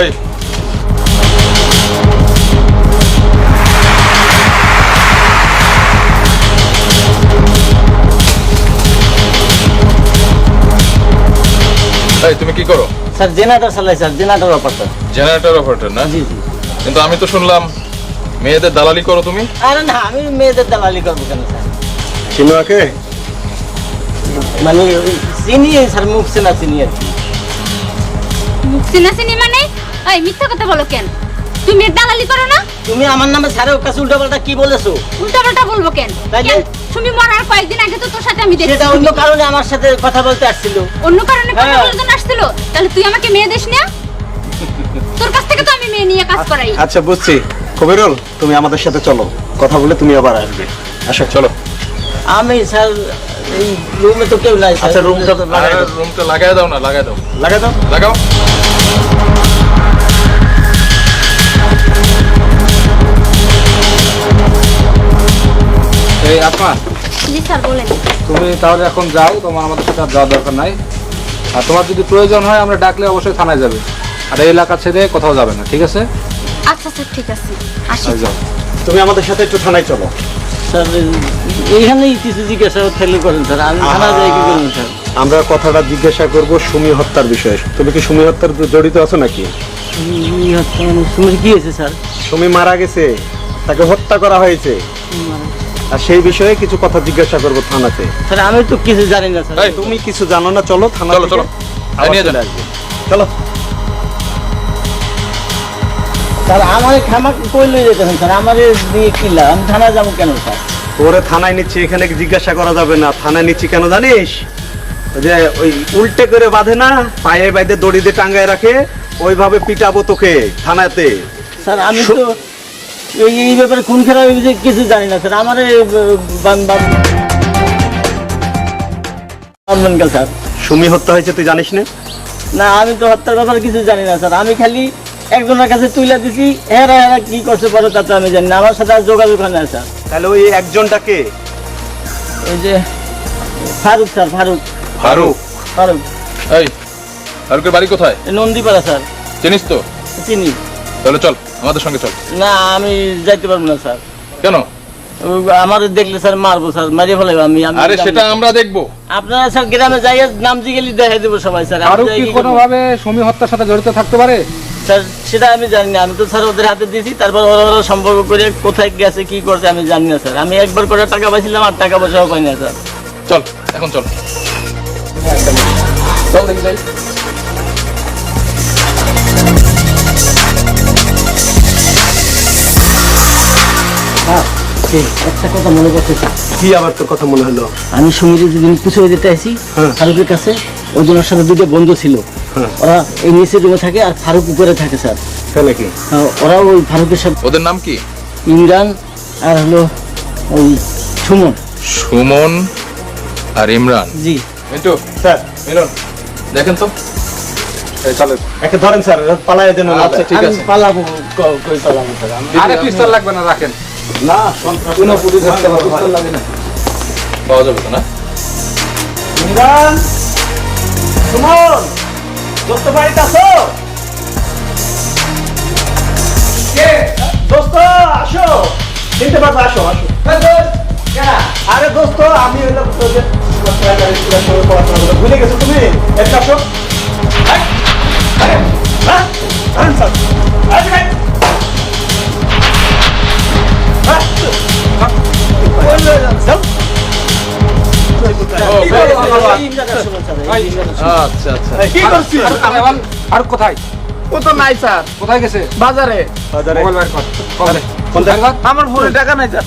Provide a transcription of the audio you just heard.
এই। এই তুমি কি করো? স্যার জেনারেটর চালাই sir generator operator. Generator operator না? জি জি। কিন্তু আমি তো শুনলাম মেয়েদের দালালি করো তুমি। আরে না আমি মেয়েদের দালালি করব কেন স্যার? চিনুয়াকে? মানে ওই চিনি স্যার মুখ চেনা চিনি আর কি। মুক্সিনা সিনি মানে? এই মিথ্যা কথা বলো কেন? তুমি এর দালালি করো না? তুমি আমার নামে স্যারের কাছে উল্টা পাল্টা কি বলেছ? উল্টা পাল্টা বলব কেন? তাইলে? কেন? তুমি মরার কয়েকদিন আগে তো তোর সাথে আমি দেখছি। সেটা অন্য কারণে আমার সাথে কথা বলতে আসছিল। অন্য কারণে কথা হ্যাঁ। বলার জন্য আসছিল? তাহলে তুই আমাকে মেয়ে দিস না? তোর কাছ থেকে তো আমি মেয়ে নিয়ে কাজ করাই। আচ্ছা বুঝছি। কবিরুল তুমি আমাদের সাথে চলো। কথা বলে তুমি আবার আসবে। আসো চলো। আমি স্যার এই রুমে তো কেউ নাই স্যার। আচ্ছা, রুমটা তো লাগাই দাও। রুমটা লাগাই দাও না লাগাই দাও। লাগা দাও। লাগাও। এই জি স্যার বলেন। তুমি তাহলে এখন যাও তোমার আমাদের সাথে আর যাওয়ার দরকার নাই। আর তোমার যদি প্রয়োজন হয় আমরা ডাকলে অবশ্যই থানায় যাবে। আর এই এলাকা ছেড়ে কোথাও যাবে না ঠিক আছে? আচ্ছা স্যার ঠিক আছে। আসি। যাও। তুমি আমাদের সাথে একটু থানায় চলো। স্যার এইখানেই কিছু জিজ্ঞাসা ফেলে করেন স্যার। আমি থানা যাই কি করব স্যার? আমরা কথাটা জিজ্ঞাসা করব সুমি হত্যার বিষয়ে। তুমি কি সুমি হত্যার জড়িত আছো নাকি? মানে কি হয়েছে স্যার? সুমি মারা গেছে তাকে হত্যা করা হয়েছে। আর সেই বিষয়ে কিছু কথা জিজ্ঞাসা করব থানাতে। স্যার আমি তো কিছু জানি না স্যার। তুমি কিছু জানো না চলো থানা চলো, চলো। চলে যান। আসবে। চলো। স্যার আমার খামা কই যেতেছেন স্যার। আমার কিলা আমি থানা যাব কেন স্যার? তোরে থানায় নিচ্ছি এখানে জিজ্ঞাসা করা যাবে না। থানায় নিচ্ছি কেন জানিস? যে ওই উল্টে করে বাঁধে না পায়ে বাইদে দড়ি দিয়ে টাঙ্গায় রাখে ওইভাবে পিটাবো তোকে থানাতে। স্যার আমি তো এই ব্যাপারে খুন খেলা কিছু জানি না স্যার। আমার স্যার। সুমি হত্যা হয়েছে তুই জানিস না? না আমি তো হত্যার ব্যাপারে কিছু জানি না স্যার। আমি খালি একজনের কাছে তুইলা দিছি হেরা হেরা কি করতে পারো তা তো আমি জানি না। আমার সাথে আর যোগাযোগ হয় না স্যার। তাহলে ওই একজনটাকে ওই যে ফারুক স্যার ফারুক। ফারুক? ফারুক। এই ফারুকের বাড়ি কোথায়? নন্দীপাড়া স্যার। চিনিস তো? চিনি। তাহলে চল আমাদের সঙ্গে চল। না আমি যাইতে পারব না স্যার। কেন? আমার দেখলে স্যার মারবো স্যার মারিয়ে ফেলাবো আমি আরে সেটা আমরা দেখব। আপনারা স্যার গ্রামে যাই নাম জিগেলি দেখাই দেবো সবাই স্যার আমি আরও কি কি করব? কোনোভাবে সমী হত্যার সাথে জড়িত থাকতে পারে? স্যার সেটা আমি জানি না আমি তো স্যার ওদের হাতে দিয়েছি তারপর ওরা ওরা সম্পর্ক করে কোথায় গেছে কি করছে আমি জানি না স্যার। আমি একবার করে টাকা পাইছিলাম আর টাকা পয়সাও পাই না স্যার। চল এখন চল। চল দেখি যাই। একটা কথা মনে করতেছি কি আবার তোর কথা মনে হলো? আমি সুমিরে যেদিন পুষে যেতে আসি হ্যাঁ। ফারুকের কাছে। ওই জনের সাথে দুটো বন্ধু ছিল। হ্যাঁ। ওরা এই নিচের রুমে থাকে আর ফারুক উপরে থাকে স্যার। তাই নাকি? হ্যাঁ, ওরা ওই ফারুকের সাথে ওদের নাম কি? ইমরান আর হলো ওই সুমন। সুমন আর ইমরান? জি। মিন্টু স্যার মিলন। দেখেন তো। একে ধরেন স্যার পালাই দেন আচ্ছা ঠিক আছে। পালাবো কই পালাবো স্যার? আরে পিস্তল লাগবে না রাখেন। না কোনো পুলিশ পারবে লাগে না। পাওয়া যাবে তো না? ইমরান সুমন! দোস্ত বাড়িতে আসো কে? দোস্ত আসো। চিনতে পারবে আসো আসো। আরে দোস্ত আমি হইলাম তোদের। ভুলে গেছো তুমি? একটা আসো। আরে, হ্যাঁ? আরে, স্যার। আরে, আর কোথায় ও তো নাই স্যার। কোথায় গেছে বাজারে বাজারে আমার ফোনে টাকা নাই স্যার।